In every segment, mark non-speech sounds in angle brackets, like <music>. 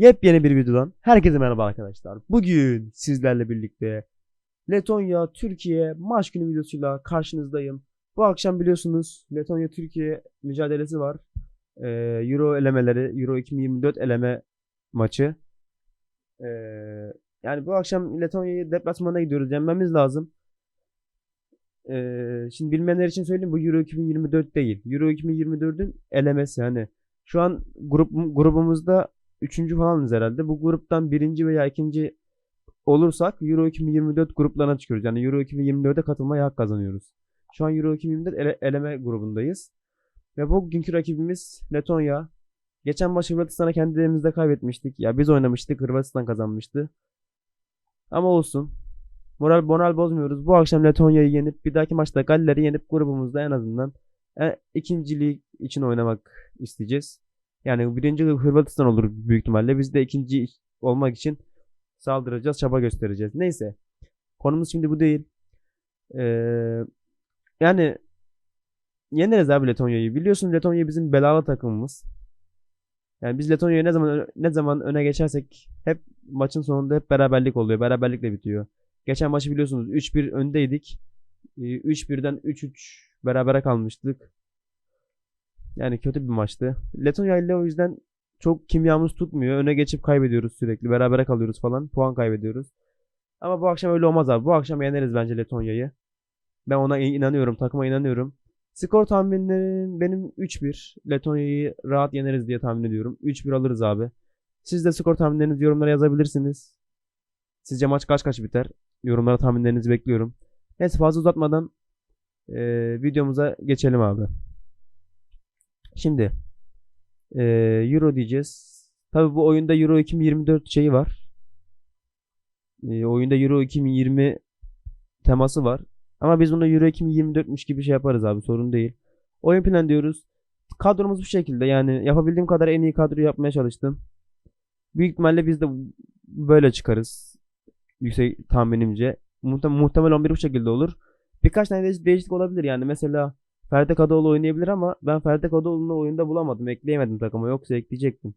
Yepyeni bir videodan herkese merhaba arkadaşlar. Bugün sizlerle birlikte Letonya Türkiye maç günü videosuyla karşınızdayım. Bu akşam biliyorsunuz Letonya Türkiye mücadelesi var. Ee, Euro elemeleri, Euro 2024 eleme maçı. Ee, yani bu akşam Letonya'yı deplasmana gidiyoruz. Yenmemiz lazım. Ee, şimdi bilmeyenler için söyleyeyim bu Euro 2024 değil. Euro 2024'ün elemesi hani. Şu an grup grubumuzda üçüncü falanız herhalde. Bu gruptan birinci veya ikinci olursak Euro 2024 gruplarına çıkıyoruz. Yani Euro 2024'e katılmaya hak kazanıyoruz. Şu an Euro 2024 ele- eleme grubundayız. Ve bugünkü rakibimiz Letonya. Geçen maç Hırvatistan'a kendi evimizde kaybetmiştik. Ya biz oynamıştık, Hırvatistan kazanmıştı. Ama olsun. Moral moral bozmuyoruz. Bu akşam Letonya'yı yenip bir dahaki maçta Galler'i yenip grubumuzda en azından e, ikinciliği için oynamak isteyeceğiz. Yani birinci Hırvatistan olur büyük ihtimalle. Biz de ikinci olmak için saldıracağız, çaba göstereceğiz. Neyse. Konumuz şimdi bu değil. Ee, yani yeneriz abi Letonya'yı. Biliyorsun Letonya bizim belalı takımımız. Yani biz Letonya'ya ne zaman ne zaman öne geçersek hep maçın sonunda hep beraberlik oluyor. Beraberlikle bitiyor. Geçen maçı biliyorsunuz 3-1 öndeydik. Ee, 3-1'den 3-3 berabere kalmıştık. Yani kötü bir maçtı. Letonya ile o yüzden çok kimyamız tutmuyor. Öne geçip kaybediyoruz sürekli. Berabere kalıyoruz falan. Puan kaybediyoruz. Ama bu akşam öyle olmaz abi. Bu akşam yeneriz bence Letonya'yı. Ben ona inanıyorum. Takıma inanıyorum. Skor tahminlerim benim 3-1. Letonya'yı rahat yeneriz diye tahmin ediyorum. 3-1 alırız abi. Siz de skor tahminlerinizi yorumlara yazabilirsiniz. Sizce maç kaç kaç biter? Yorumlara tahminlerinizi bekliyorum. Neyse fazla uzatmadan eee, videomuza geçelim abi. Şimdi eee, Euro diyeceğiz. Tabi bu oyunda Euro 2024 şeyi var. Eee, oyunda Euro 2020 teması var. Ama biz bunu Euro 2024'müş gibi şey yaparız abi sorun değil. Oyun plan diyoruz. Kadromuz bu şekilde yani yapabildiğim kadar en iyi kadroyu yapmaya çalıştım. Büyük ihtimalle biz de böyle çıkarız. Yüksek tahminimce. Muhte- muhtemel 11 bu şekilde olur. Birkaç tane değiş- değişiklik olabilir yani. Mesela Ferdi Kadıoğlu oynayabilir ama ben Ferdi Kadıoğlu'nu oyunda bulamadım. Ekleyemedim takıma. Yoksa ekleyecektim.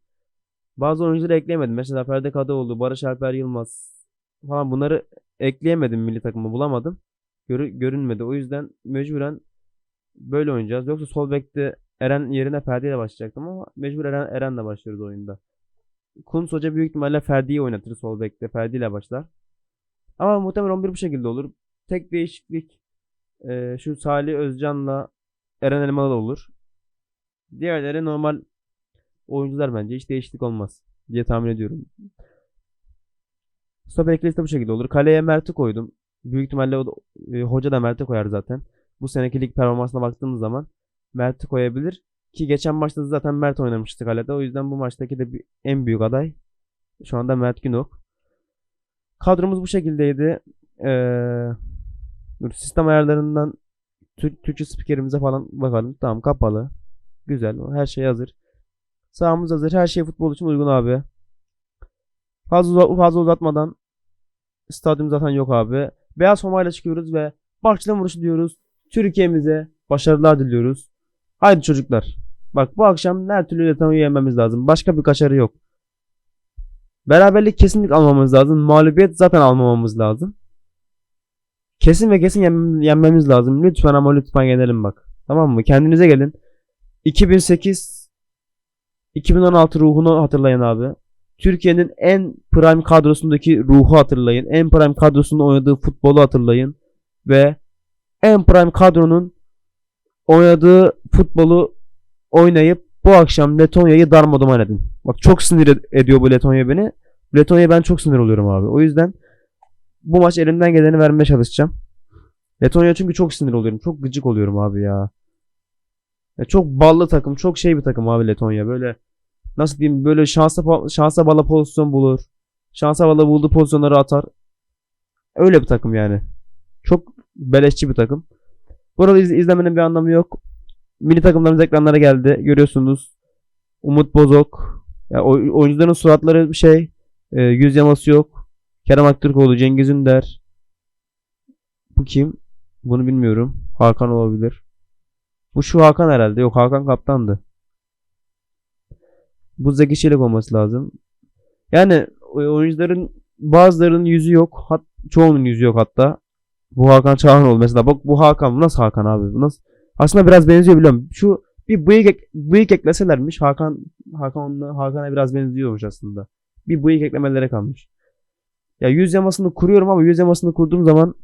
Bazı oyuncuları ekleyemedim. Mesela Ferdi Kadıoğlu, Barış Alper Yılmaz falan bunları ekleyemedim milli takıma bulamadım. Görü- görünmedi. O yüzden mecburen böyle oynayacağız. Yoksa sol bekte Eren yerine Ferdi ile başlayacaktım ama mecbur Eren, Eren'le başlıyoruz oyunda. Kuntz Hoca büyük ihtimalle Ferdi'yi oynatır sol bekte. Ferdi ile başlar. Ama muhtemelen 11 bu şekilde olur. Tek değişiklik e, şu Salih Özcan'la Eren Elmalı olur. Diğerleri normal oyuncular bence. Hiç değişiklik olmaz diye tahmin ediyorum. Stoper ikilisi de bu şekilde olur. Kaleye Mert'i koydum. Büyük ihtimalle o da- e, hoca da Mert'i koyar zaten. Bu seneki lig performansına baktığımız zaman Mert'i koyabilir. Ki geçen maçta zaten Mert oynamıştı kalede. O yüzden bu maçtaki de en büyük aday şu anda Mert Günok. Kadromuz bu şekildeydi. Ee, sistem ayarlarından Türkçe spikerimize falan bakalım. Tamam kapalı. Güzel. Her şey hazır. Sahamız hazır. Her şey futbol için uygun abi. Fazla, uza- fazla uzatmadan stadyum zaten yok abi. Beyaz formayla çıkıyoruz ve bahçeden vuruşu diyoruz. Türkiye'mize başarılar diliyoruz. Haydi çocuklar. Bak bu akşam her türlü Letonya'yı yenmemiz lazım. Başka bir kaçarı yok. Beraberlik kesinlikle almamız lazım. Mağlubiyet zaten almamamız lazım. Kesin ve kesin yen- yenmemiz lazım. Lütfen ama lütfen yenelim bak. Tamam mı? Kendinize gelin. 2008 2016 ruhunu hatırlayın abi. Türkiye'nin en prime kadrosundaki ruhu hatırlayın. En prime kadrosunda oynadığı futbolu hatırlayın. Ve en prime kadronun oynadığı futbolu oynayıp bu akşam Letonya'yı darmadağın edin. Bak çok sinir ed- ediyor bu Letonya beni. Letonya ben çok sinir oluyorum abi. O yüzden bu maç elimden geleni vermeye çalışacağım. Letonya çünkü çok sinir oluyorum. Çok gıcık oluyorum abi ya. ya çok ballı takım. Çok şey bir takım abi Letonya. Böyle nasıl diyeyim böyle şansa şansa bala pozisyon bulur. Şansa bala bulduğu pozisyonları atar. Öyle bir takım yani. Çok beleşçi bir takım. Burada iz- izlemenin bir anlamı yok. Milli takımlarımız ekranlara geldi. Görüyorsunuz. Umut Bozok. Ya oy- oyuncuların suratları bir şey. E, yüz yaması yok. Kerem Aktürkoğlu, Cengiz Ünder. Bu kim? Bunu bilmiyorum. Hakan olabilir. Bu şu Hakan herhalde. Yok Hakan kaptandı. Bu Zeki Çelik olması lazım. Yani oyuncuların bazılarının yüzü yok. Hat, çoğunun yüzü yok hatta. Bu Hakan Çağanoğlu mesela. Bak bu Hakan. Bu nasıl Hakan abi? Bu nasıl? Aslında biraz benziyor biliyorum. Şu bir bıyık, ek- bıyık ekleselermiş. Hakan Hakan'la Hakan'a biraz benziyormuş aslında. Bir bıyık eklemelere kalmış. Ya yüz yamasını kuruyorum ama yüz yamasını kurduğum zaman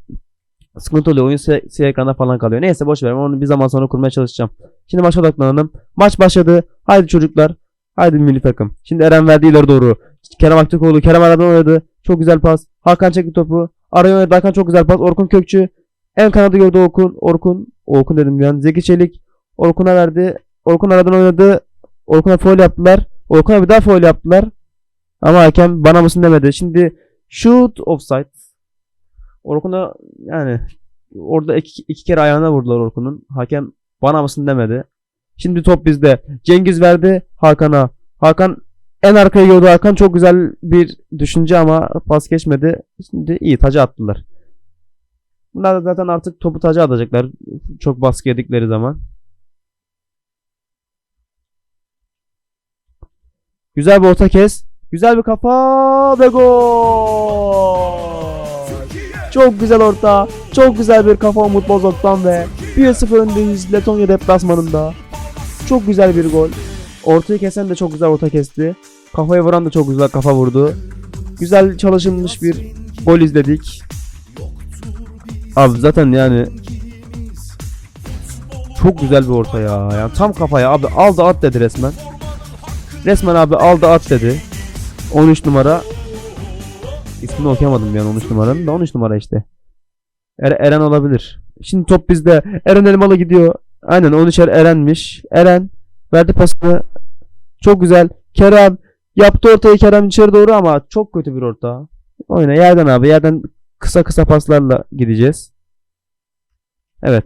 sıkıntı oluyor. Oyun siyah ekranda falan kalıyor. Neyse boş ver. Onu bir zaman sonra kurmaya çalışacağım. Şimdi maça odaklanalım. Maç başladı. Haydi çocuklar. Haydi milli takım. Şimdi Eren verdi ileri doğru. Kerem Aktürkoğlu. Kerem aradan oynadı. Çok güzel pas. Hakan çekti topu. Araya oynadı. Hakan çok güzel pas. Orkun Kökçü. En kanadı gördü Orkun. Orkun. Orkun dedim an. Zeki Çelik. Orkun'a verdi. Orkun aradan oynadı. Orkun'a foul yaptılar. Orkun'a bir daha foul yaptılar. Ama hakem bana mısın demedi. Şimdi shoot offside. Orkun'a yani orada iki, iki kere ayağına vurdular Orkun'un. Hakem bana mısın demedi. Şimdi top bizde. Cengiz verdi Hakan'a. Hakan en arkaya gördü Hakan. Çok güzel bir düşünce ama pas geçmedi. Şimdi iyi taca attılar. Bunlar da zaten artık topu taca atacaklar. Çok baskı yedikleri zaman. Güzel bir orta kes. Güzel bir kafa ve gol. Çok güzel orta. Çok güzel bir kafa Umut Bozok'tan ve 1-0 öndeyiz Letonya deplasmanında. Çok güzel bir gol. Ortayı kesen de çok güzel orta kesti. Kafaya vuran da çok güzel kafa vurdu. Güzel çalışılmış bir gol izledik. Abi zaten yani çok güzel bir orta ya. Yani tam kafaya abi aldı at dedi resmen. Resmen abi aldı at dedi. 13 numara. İsmini okuyamadım yani 13 numaranın da 13 numara işte. Er- Eren olabilir. Şimdi top bizde. Eren Elmalı gidiyor. Aynen 13 Er- Eren'miş. Eren verdi pasını. Çok güzel. Kerem yaptı ortayı Kerem içeri doğru ama çok kötü bir orta. Oyna yerden abi. Yerden kısa kısa paslarla gideceğiz. Evet.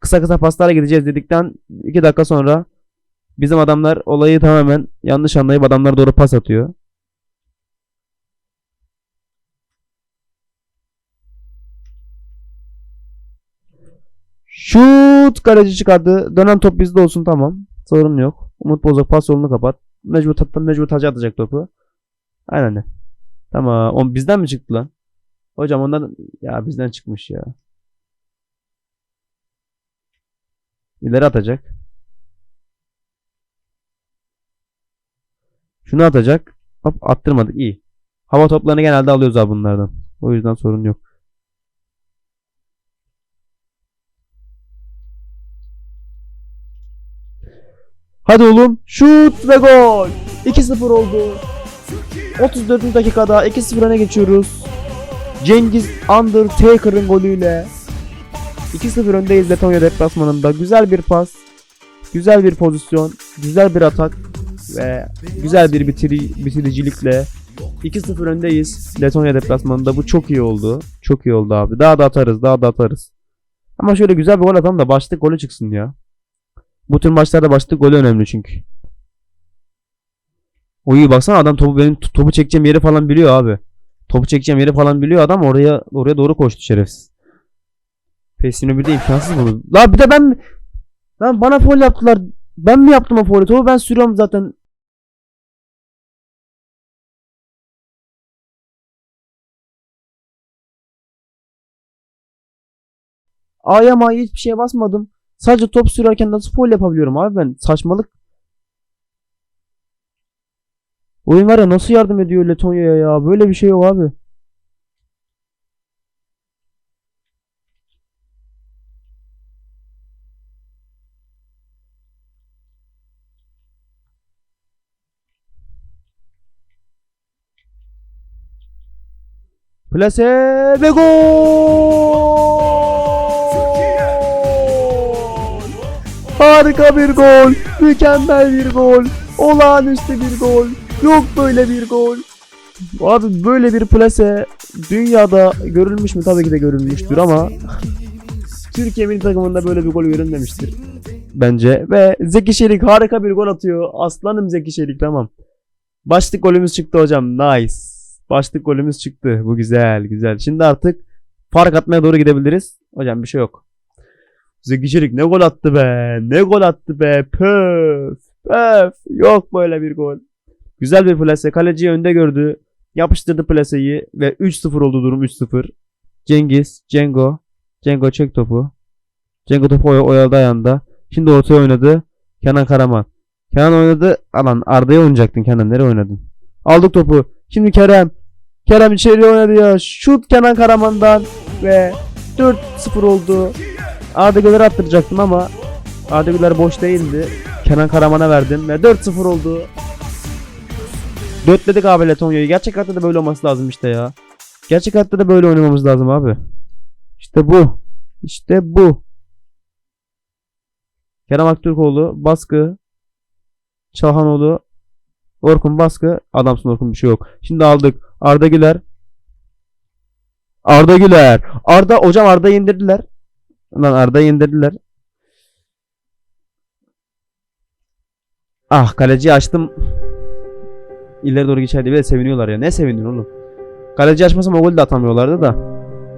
Kısa kısa paslarla gideceğiz dedikten 2 dakika sonra bizim adamlar olayı tamamen yanlış anlayıp adamlara doğru pas atıyor. Şut kaleci çıkardı. Dönen top bizde olsun tamam. Sorun yok. Umut Bozok pas yolunu kapat. Mecbur tattan mecbur taca atacak topu. Aynen. Tamam. O bizden mi çıktı lan? Hocam ondan ya bizden çıkmış ya. İleri atacak. Şunu atacak. Hop attırmadık. iyi. Hava toplarını genelde alıyoruz abi bunlardan. O yüzden sorun yok. Hadi oğlum. Şut ve gol. 2-0 oldu. 34. dakikada 2-0 öne geçiyoruz. Cengiz Undertaker'ın golüyle 2-0 öndeyiz Letonya deplasmanında. Güzel bir pas. Güzel bir pozisyon. Güzel bir atak. Ve güzel bir bitiri, bitiricilikle 2-0 öndeyiz Letonya deplasmanında. Bu çok iyi oldu. Çok iyi oldu abi. Daha da atarız. Daha da atarız. Ama şöyle güzel bir gol atalım da başlık golü çıksın ya. Bu tür maçlarda başlık golü önemli çünkü. O iyi baksana adam topu benim topu çekeceğim yeri falan biliyor abi. Topu çekeceğim yeri falan biliyor adam oraya oraya doğru koştu şerefsiz. Pesini bir de imkansız bu. La bir de ben Lan bana foul yaptılar. Ben mi yaptım o foul'ü? Topu ben sürüyorum zaten. A'ya ma'ya hiçbir şeye basmadım. Sadece top sürerken nasıl foul yapabiliyorum abi ben? Saçmalık. Oyun var ya nasıl yardım ediyor Letonya'ya ya? Böyle bir şey yok abi. Plase ve gol! Harika bir gol, mükemmel bir gol, olağanüstü bir gol, yok böyle bir gol. Abi böyle bir plase dünyada görülmüş mü? Tabii ki de görülmüştür ama <laughs> Türkiye milli takımında böyle bir gol görülmemiştir bence. Ve Zeki Çelik harika bir gol atıyor. Aslanım Zeki Çelik tamam. Başlık golümüz çıktı hocam. Nice. Başlık golümüz çıktı. Bu güzel güzel. Şimdi artık fark atmaya doğru gidebiliriz. Hocam bir şey yok. Zeki Çelik ne gol attı be. Ne gol attı be. Pöf. Pöf. Yok böyle bir gol. Güzel bir plase. Kaleciyi önde gördü. Yapıştırdı plaseyi ve 3-0 oldu durum 3-0. Cengiz, Cengo. Cengo çek topu. Cengo topu oy oyaladı ayağında. Şimdi ortaya oynadı. Kenan Karaman. Kenan oynadı. Alan Arda'ya oynayacaktın Kenan. Nereye oynadın? Aldık topu. Şimdi Kerem. Kerem içeri oynadı ya. Şut Kenan Karaman'dan ve 4-0 oldu. Arda Güler'e attıracaktım ama Arda Güler boş değildi. Kenan Karaman'a verdim ve 4-0 oldu. Dörtledik abi Letonya'yı. Gerçek hayatta da böyle olması lazım işte ya. Gerçek hayatta da böyle oynamamız lazım abi. İşte bu. İşte bu. Kerem Aktürkoğlu baskı. Çalhanoğlu Orkun baskı. Adamsın Orkun bir şey yok. Şimdi aldık. Arda Güler. Arda Güler. Arda hocam Arda'yı indirdiler. Lan Arda'yı indirdiler. Ah kaleciyi açtım. İleri doğru geçerdi. Bir de seviniyorlar ya. Ne seviniyorsun oğlum? Kaleci açmasam o golü de atamıyorlardı da.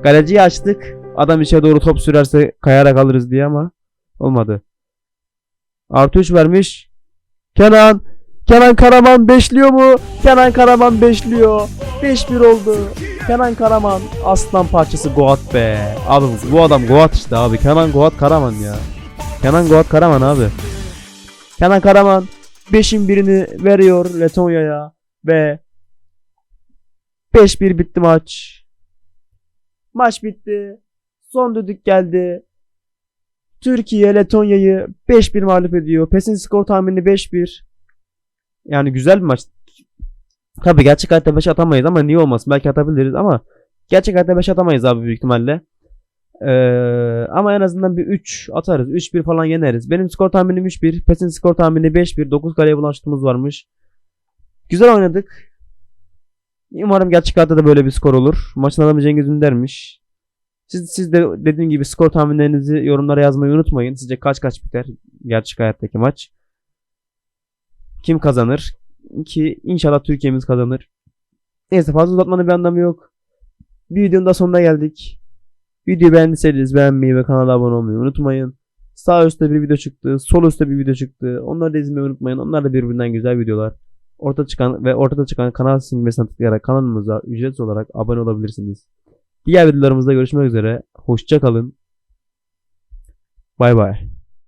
Kaleciyi açtık. Adam içe doğru top sürerse kayarak alırız diye ama olmadı. Artı 3 vermiş. Kenan. Kenan Karaman beşliyor mu? Kenan Karaman beşliyor. 5-1 oldu. Kenan Karaman aslan parçası Goat be. Abi bu adam Goat işte abi. Kenan Goat Karaman ya. Kenan Goat Karaman abi. Kenan Karaman 5'in birini veriyor Letonya'ya ve 5-1 bitti maç. Maç bitti. Son düdük geldi. Türkiye Letonya'yı 5-1 mağlup ediyor. PES'in skor tahmini 5-1. Yani güzel bir maç. Tabii gerçek hayatta 5 atamayız ama niye olmasın? Belki atabiliriz ama gerçek hayatta 5 atamayız abi büyük ihtimalle. Ee, ama en azından bir 3 atarız. 3-1 falan yeneriz. Benim skor tahminim 3-1. PES'in skor tahmini 5-1. 9 kaleye bulaştığımız varmış. Güzel oynadık. Umarım gerçek hayatta da böyle bir skor olur. Maçın adamı Cengiz Ünder'miş. Siz, siz de dediğim gibi skor tahminlerinizi yorumlara yazmayı unutmayın. Sizce kaç kaç biter gerçek hayattaki maç? Kim kazanır? Ki inşallah Türkiye'miz kazanır. Neyse fazla uzatmanın bir anlamı yok. Bir videonun da sonuna geldik. Videoyu beğendiyseniz beğenmeyi ve kanala abone olmayı unutmayın. Sağ üstte bir video çıktı. Sol üstte bir video çıktı. Onları da izlemeyi unutmayın. Onlar da birbirinden güzel videolar. Orta çıkan ve ortada çıkan kanal simgesine tıklayarak kanalımıza ücretsiz olarak abone olabilirsiniz. Diğer videolarımızda görüşmek üzere. Hoşça kalın. Bay bay.